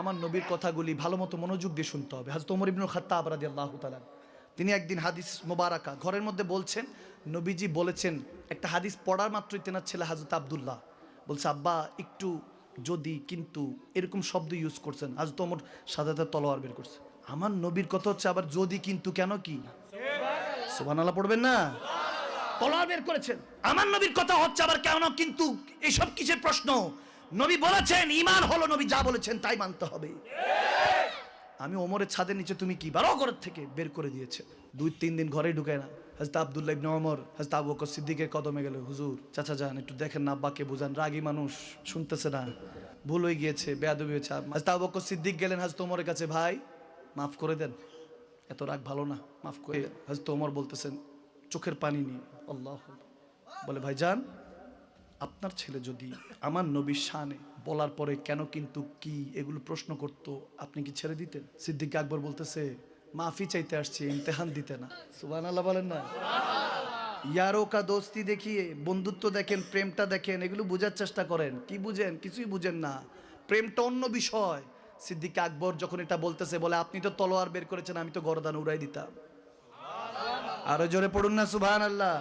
আমার নবীর কথাগুলি ভালো মতো মনোযোগ দিয়ে শুনতে হবে। হাজরত ওমর ইবনুল খাত্তাব আল্লাহ তাআলা তিনি একদিন হাদিস মোবারাকা, ঘরের মধ্যে বলছেন, নবীজি বলেছেন, একটা হাদিস পড়ার মাত্রই তেনার ছেলে হাজরত আবদুল্লাহ। বলছে, আব্বা, একটু যদি কিন্তু এরকম শব্দ ইউজ করছেন। আজ তো আমার সাদাতে তলোয়ার বের করছে। আমার নবীর কথা হচ্ছে, আবার যদি কিন্তু কেন কি? সুবহানাল্লাহ পড়বেন না? তলোয়ার বের করেছেন। আমার নবীর কথা হচ্ছে, আবার কেন কিন্তু? এসব কিসের প্রশ্ন? নবী বলেছেন ইমান হলো নবী যা বলেছেন তাই মানতে হবে। আমি ওমরের ছাদের নিচে তুমি কি? বারো ঘরের থেকে বের করে দিয়েছে। দুই, তিন দিন ঘরেই ঢুকায় না। হাজতা আবদুল্লাহ ইবনে ওমর হাজতা আবু বকর সিদ্দিকের কদমে গেল, হুজুর, চাচা যান, একটু দেখেন না, আব্বাকে বুঝান, রাগী মানুষ, শুনতেছে না। ভুল হয়ে গিয়েছে, বেয়াদবি হয়েছে। হাজতা আবু বকর সিদ্দিক গেলেন হাজতা ওমরের কাছে, ভাই, মাফ করে দেন। এত রাগ ভালো না, মাফ করে হাজতা ওমর বলতেছেন, চোখের পানি নিয়ে, আল্লাহ বলে ভাই যান আপনার ছেলে যদি আমার নবীর শানে বলার পরে কেন কিন্তু কি এগুলো প্রশ্ন করত, আপনি কি ছেড়ে দিতেন? সিদ্দিক আকবর বলতেছে, মাফি চাইতে আসছি, ইমতেহান দিতে না। সুবান আল্লাহ বলেন না। ইয়ারো কা দোস্তি দেখিয়ে, বন্ধুত্ব দেখেন, প্রেমটা দেখেন, এগুলো বোঝার চেষ্টা করেন। কি বুঝেন? কিছুই বুঝেন না। প্রেমটা অন্য বিষয়। সিদ্দিক আকবর যখন এটা বলতেছে, বলে, আপনি তো তলোয়ার বের করেছেন, আমি তো গরদান উড়াই দিতাম। আরও জোরে পড়ুন না সুবহান আল্লাহ